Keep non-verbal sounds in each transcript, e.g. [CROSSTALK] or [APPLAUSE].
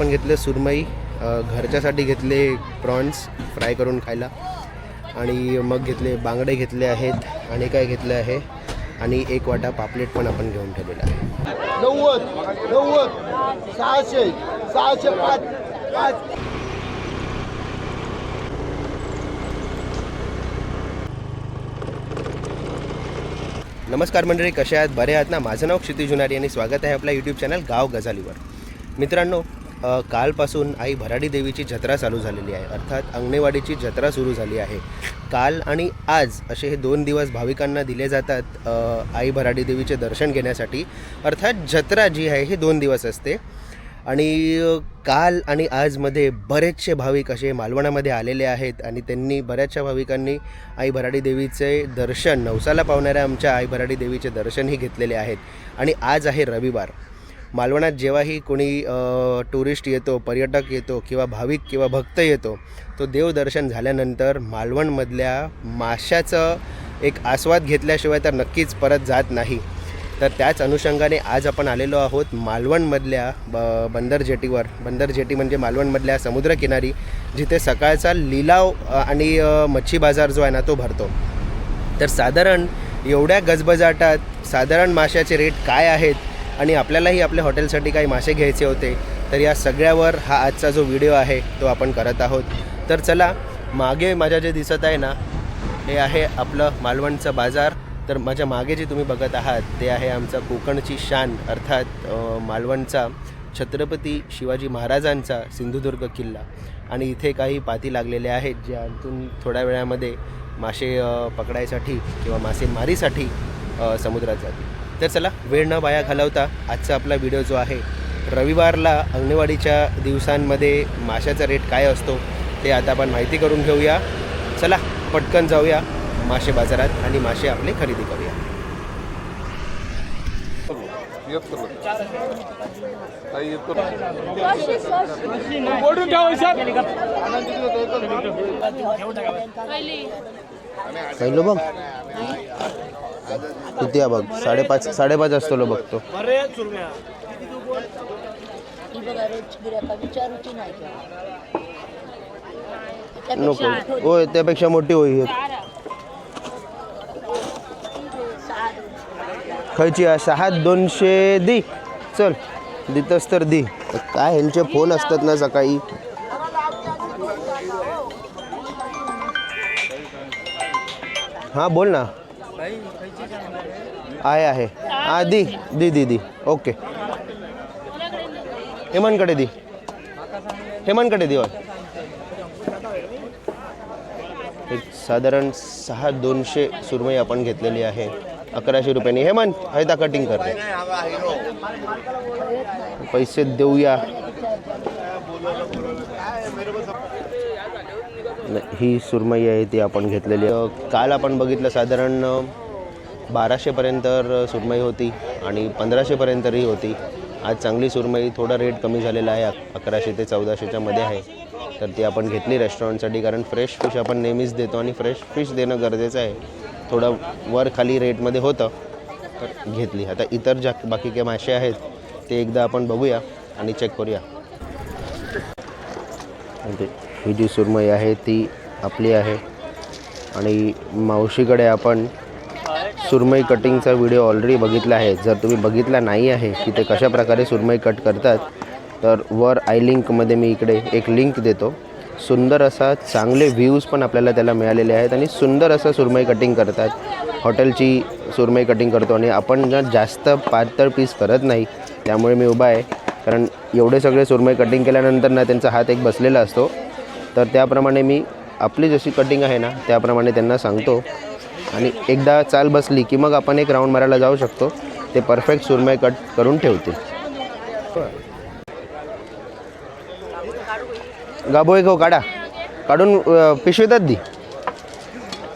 आपण घेतले सुरमई घरच्यासाठी घेतले प्रॉन्स फ्राय करून खायला. आणि मग घेतले बांगडे घेतले आहेत आणि काय घेतले आहे आणि एक वाटा पापलेट पण आपण घेऊन ठेवलेला आहे. नव्वद नव्वद सहाशे सहाशे पाच पाच. नमस्कार मंडळी कसे आहात? बरे आहात ना? माझं नाव क्षिती जुनारी आणि स्वागत आहे आपल्या यूट्यूब चॅनल गाव गजालीवर मित्रांनो कालपासून आई भराडी देवीची जत्रा चालू झालेली आहे. अर्थात अंगणेवाडीची जत्रा सुरू झाली आहे. काल आणि आज असे हे दोन दिवस भाविकांना दिले जातात आई भराडी देवीचे दर्शन घेण्यासाठी. अर्थात जत्रा जी आहे हे दोन दिवस असते. आणि काल आणि आजमध्ये बरेचसे भाविक असे मालवणामध्ये आलेले आहेत आणि त्यांनी बऱ्याचशा भाविकांनी आई भराडी देवीचे दर्शन नवसाला पावणाऱ्या आमच्या आई भराडी देवीचे दर्शनही घेतलेले आहेत. आणि आज आहे रविवार. मालवणात जेव्हाही कोणी टुरिस्ट येतो पर्यटक येतो किंवा भाविक किंवा भक्त येतो तो देवदर्शन झाल्यानंतर मालवणमधल्या माशाचं एक आस्वाद घेतल्याशिवाय तर नक्कीच परत जात नाही. तर त्याच अनुषंगाने आज आपण आलेलो आहोत मालवणमधल्या ब बंदर जेटीवर. बंदर जेटी म्हणजे मालवणमधल्या समुद्रकिनारी जिथे सकाळचा लिलाव आणि मच्छी बाजार जो आहे ना तो भरतो. तर साधारण एवढ्या गजबजाटात साधारण माशाचे रेट काय आहेत? आणि आपल्यालाही आपल्या हॉटेलसाठी काही मासे घ्यायचे होते तर या सगळ्यावर हा आजचा जो व्हिडिओ आहे तो आपण करत आहोत. तर चला मागे माझ्या जे दिसत आहे ना हे आहे आपलं मालवणचं बाजार. तर माझ्या मागे जे तुम्ही बघत आहात ते आहे आमचा कोकणची शान अर्थात मालवणचा छत्रपती शिवाजी महाराजांचा सिंधुदुर्ग किल्ला. आणि इथे काही पाती लागलेले आहेत जे आणखून थोड्या वेळामध्ये मासे पकडायसाठी किंवा मासेमारीसाठी समुद्रात जातील. तर चला वेळ न वाया घालवता आजचा आपला व्हिडिओ जो आहे रविवारला अंगणवाडीच्या दिवसांमध्ये माशाचा रेट काय असतो ते आता आपण माहिती करून घेऊया. चला पटकन जाऊया मासे बाजारात आणि मासे आपले खरेदी करूया. पहिलो बघ किती बघ? साडेपाच साडेपाच असतो लो बघतो. नको. होय त्यापेक्षा मोठी होई खयची आहे सहा दोनशे दी. चल दितस तर दी. काय ह्यांचे फोन असतात ना सकाळी? हां बोल ना. आहे आहे. हां दी दी दी दी. ओके. हेमनकडे दी. हेमनकडे दी होय. एक साधारण सहा दोनशे सुरमई आपण घेतलेली आहे. अकराशे रुपयांनी. हेमंत हयता कटिंग कर. पैसे देऊया. ही सुरमई आहे ती आपण घेतलेली काल आपण बघितलं साधारण बाराशेपर्यंत सुरमई होती आणि पंधराशेपर्यंतही होती. आज चांगली सुरमई थोडा रेट कमी झालेला आहे. अकराशे ते चौदाशेच्या मध्ये आहे. तर ती आपण घेतली रेस्टॉरंटसाठी कारण फ्रेश फिश आपण नेहमीच देतो आणि फ्रेश फिश देणं गरजेचं आहे. थोडं वर खाली रेटमध्ये होतं तर घेतली. आता इतर ज्या बाकी काही मासे आहेत ते एकदा आपण बघूया आणि चेक करूया. म्हणजे ही जी सुरमई आहे ती आपली आहे. आणि मावशीकडे आपण सुरमई कटिंगचा व्हिडिओ ऑलरेडी बघितला आहे. जर तुम्ही बघितला नाही आहे की ते कशाप्रकारे सुरमई कट करतात तर वर आय लिंकमध्ये मी इकडे एक लिंक देतो. सुंदर असा चांगले व्ह्यूज पण आपल्याला त्याला मिळालेले आहेत आणि सुंदर असं सुरमई कटिंग करतात. हॉटेलची सुरमई कटिंग करतो आणि आपण ना जास्त पातळ पीस करत नाही त्यामुळे मी उभा आहे. कारण एवढे सगळे सुरमई कटिंग केल्यानंतर ना त्यांचा हात एक बसलेला असतो. तर त्याप्रमाणे मी आपली जशी कटिंग आहे ना त्याप्रमाणे त्यांना सांगतो. आणि एकदा चाल बसली की मग आपण एक राऊंड मारायला जाऊ शकतो. ते परफेक्ट सुरमई कट करून ठेवतील. गाबो एक हो काढा. काढून अ, पिशवीतच दी.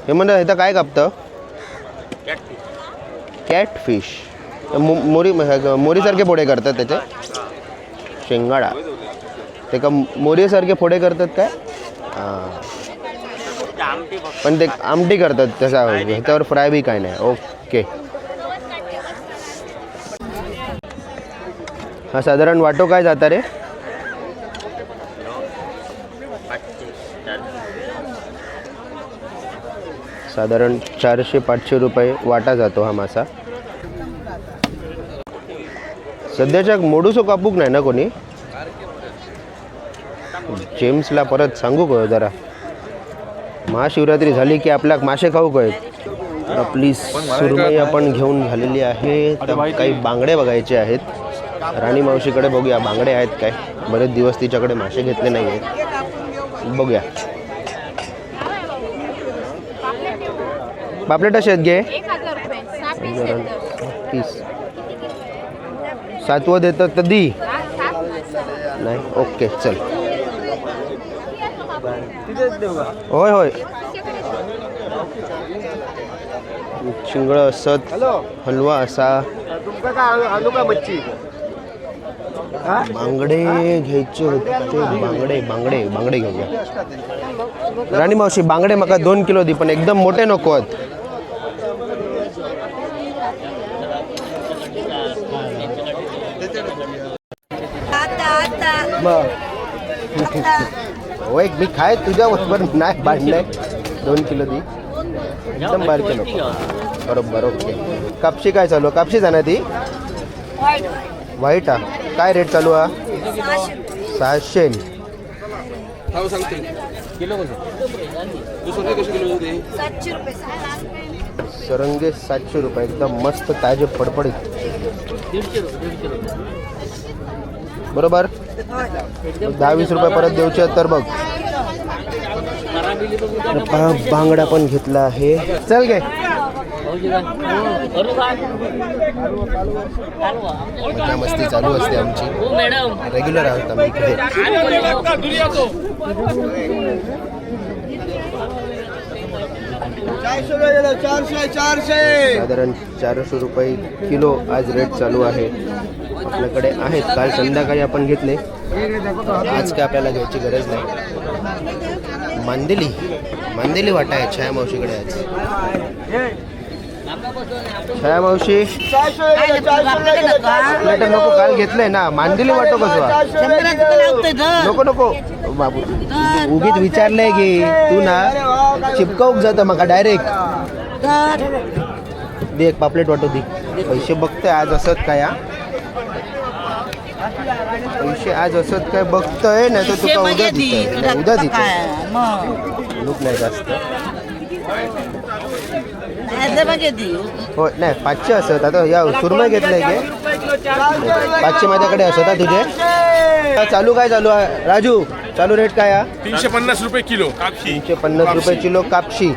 हे म्हणतं इथं काय कापतं? कॅट फिश मो मोरी मोरीसारखे फोडे करतात त्याचे. शेंगाडा. ते का मोरेसारखे फोडे करतात काय? हां. पण ते आमटी करतात तसा ह्याच्यावर फ्राय बी काय नाही. ओके. हा साधारण वाटो काय जाता रे? साधारण चारशे पाचशे रुपये वाटा जातो हा मासा. सध्याच्या मोडूसो कापूक नाही ना कोणी? जेम्सला परत सांगू का जरा? महाशिवरात्री झाली की आपल्याक मासे खाऊ काय आपली सुरमई आपण घेऊन झालेली आहे. तर काही बांगडे बघायचे आहेत. राणी मावशीकडे बघूया. बांगडे आहेत काय? बरेच दिवस तिच्याकडे मासे घेतले नाही आहेत. बघूया. पापलेट असे आहेत घे तीस. सातवं देतं तर दी. नाही? ओके चल. होय होय. शिंगळं असत हलवा असा. मच्छी? बांगडे घ्यायचे होते बांगडे बांगडे बांगडे घेऊया राणी मावशी बांगडे माका दोन किलो दी पण एकदम मोठे नको आहेत. होय मी खाय तुझ्या बरोबर नाही बांधलंय. दोन किलो दी. एकदम बारके नको. बरोबर ओके. कापशी काय चालू आहे? कापशी जाणार ती? व्हाईट हा काय रेट चालू हा सहाशे. रुपये. सरंगे सातशे रुपये. एकदम मस्त ताजे फडफडीत. बरोबर? दहा वीस रुपये परत देऊचे तर बघ. बांगडा पण घेतला आहे. चल गे. मस्ती चालू असते आमची. रेग्युलर आहोत आम्ही इकडे. चारशे साधारण चारशे रुपये किलो आज रेट चालू आहे. आपल्याकडे आहेत. काल संध्याकाळी आपण घेतले. आज काय आपल्याला घ्यायची गरज नाही. मांदेली. मांदेली वाटा आहे छाया मावशीकडे आज. छाया मावशी. प्लेट नको काल घेतलंय ना. मांदेली वाटो कसं? नको नको. बाबू उगीच विचारलंय की तू ना चिपकावूक जातं माका डायरेक्ट दे एक पापलेट वाटो दी. पैसे बघते आज असत काय हा? पैसे आज असत काय बघतोय नाही तर तुका उद्या दितोय. उद्या दितोय. लूक नाही जास्त. हो नाही पाचशे असत. आता या सुरमई घेतलंय की? पाचशे माझ्याकडे असत तुझे? चालू काय चालू आहे? राजू चालू रेट काय हा? तीनशे पन्नास रुपये किलो कापशी. तीनशे पन्नास रुपये किलो कापशी.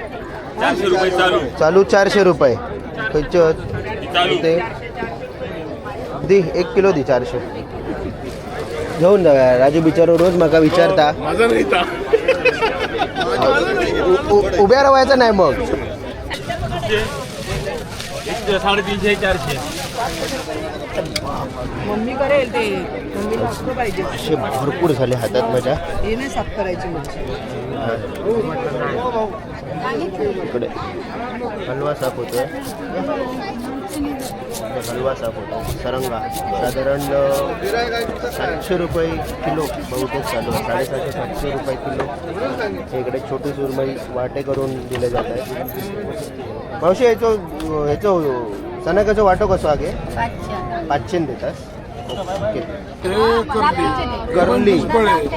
चालू. चालू चारशे रुपये. खंयचे ते दी एक किलो दी चारशे. घेऊन जाऊया राजू बिचारो रोज म्हाका विचारता. माझा नाही ता उ- उ- उभ्या राहायचं नाही मग. साडेतीनशे चारशे. मम्मी करेल ते. मम्मी असलं पाहिजे. असे भरपूर झाले हातात माझ्या. हे नाही साफ करायची मच्छी. इकडे. हलवा साफ होतोय. हलवा साफ होतो सरंगा. साधारण सातशे रुपये किलो बहुतेक चालू आहे. साडेसातशे सातशे रुपये किलो. इकडे छोटी सुरमई वाटे करून दिले जात आहेत मावशी याचो याचो सणाकाचो वाटो कसो आगे पाचशेन देतात ओके करली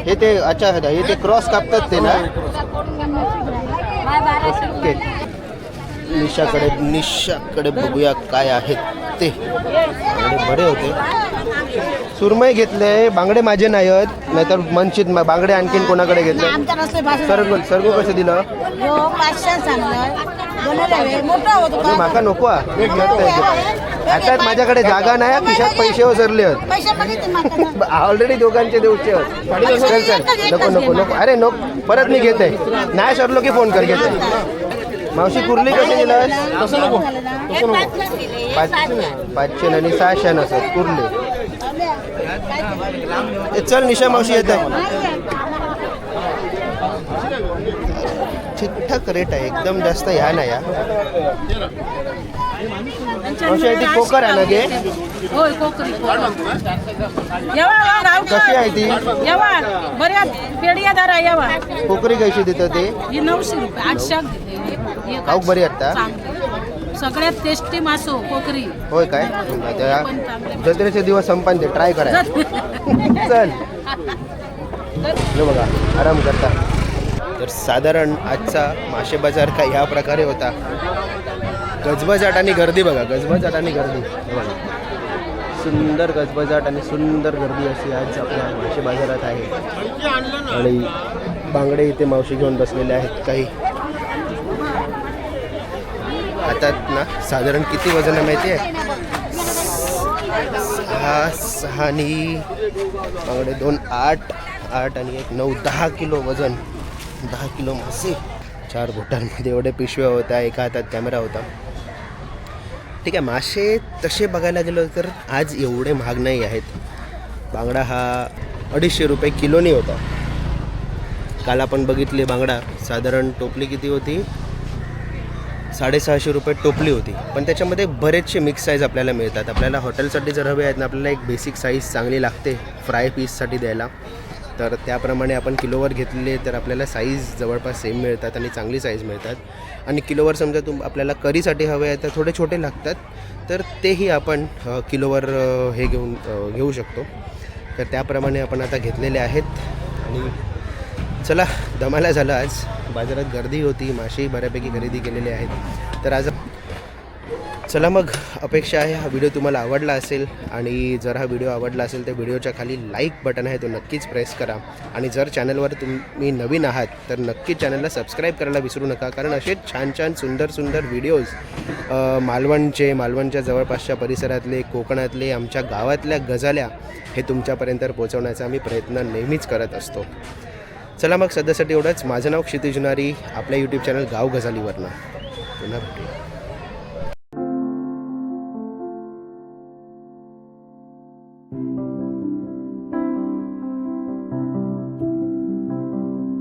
हे ते अच्छा हे ते क्रॉस कापतात ते ना ओके निशाकडे निशाकडे बघूया काय आहेत ते बरे होते सुरमई घेतले बांगडे माझे नाही आहेत नाहीतर मनशीत मा- बांगडे आणखीन कोणाकडे घेतले? आमच्या रस्ते भाषण सर्व सर्व कसं दिलं? माका नको. हातात माझ्याकडे जागा नाही हा, खिशात पैसे ओसरले आहेत. ऑलरेडी [LAUGHS] दोघांचे देऊचे आहेत. चल चल. नको नको नको. अरे नको. परत मी घेते. नाही सरलो की फोन कर घेते. मावशी कुर्ली कशी दिले, पाच पाचशे आणि सहाशे नसत कुर्ली. चल निशा मावशी येत. ठीकठाक रेट आहे. एकदम जास्त ह्या नाही या. मावशी आहे ती पोकर आहे ना गे? कोकरी कशी आहे ती? बऱ्या पेढिया दारा येवा. कोकरी कशी देतं ते? ही नऊशे रुपये आठशे बरी आता. सगळ्यात टेस्टी मासो कोकरी. होय काय? जत्रेचे दिवस संपान ते ट्राय करा. चल. हे बघा आराम करता. तर साधारण आजचा मासे बाजार का ह्या प्रकारे होता. गजबजाट आणि गर्दी बघा गजबजाट आणि गर्दी. बघा. सुंदर गजबजाट आणि सुंदर गर्दी अशी आज आपल्या मासे बाजारात आहे. आणि बांगडे इथे मावशी घेऊन बसलेले आहेत काही. हातात ना साधारण किती वजन आहे माहिती आहे? सहा सहा आणि बांगडे दोन आठ आठ आणि एक नऊ दहा किलो वजन. दहा किलो मासे. चार बोटांमध्ये एवढे पिशव्या होत्या एका हातात कॅमेरा होता. ठीक आहे मासे तसे बघायला गेलो तर आज एवढे महाग नाही आहेत. बांगडा हा अडीचशे रुपये किलोनी होता. काल आपण बघितले बांगडा साधारण टोपली किती होती? साडेसहाशे रुपये टोपली होती. पण त्याच्यामध्ये बरेचसे मिक्स साईज आपल्याला मिळतात. आपल्याला हॉटेलसाठी जर हवे आहेत ना आपल्याला एक बेसिक साईज चांगली लागते फ्राय पीससाठी द्यायला. तर त्याप्रमाणे आपण किलोवर घेतलेले तर आपल्याला साईज जवळपास सेम मिळतात आणि चांगली साईज मिळतात. आणि किलोवर समजा तुम आपल्याला करीसाठी हवे आहेत तर थोडे छोटे लागतात. तर तेही आपण किलोवर हे घेऊन घेऊ शकतो. तर त्याप्रमाणे आपण आता घेतलेले आहेत. आणि चला दमाला झालं आज. बाजारात गर्दी होती मासेही बऱ्यापैकी खरेदी केलेले आहेत. तर आज चला मग अपेक्षा आहे हा व्हिडिओ तुम्हाला आवडला असेल आणि जर हा व्हिडिओ आवडला असेल तर व्हिडिओच्या खाली लाईक बटन आहे तो नक्कीच प्रेस करा. आणि जर चॅनलवर तुम्ही नवीन आहात तर नक्कीच चॅनलला सबस्क्राईब करायला विसरू नका कारण असेच छान छान सुंदर सुंदर व्हिडिओज मालवणचे मालवणच्या जवळपासच्या परिसरातले कोकणातले आमच्या गावातल्या गजाल्या हे तुमच्यापर्यंत पोहोचवण्याचा आम्ही प्रयत्न नेहमीच करत असतो. चला मग सध्यासाठी एवढंच. माझं नाव क्षितिज जुनारी. आपल्या यूट्यूब चॅनल गाव गजालीवरनं पुन्हा भेटूया.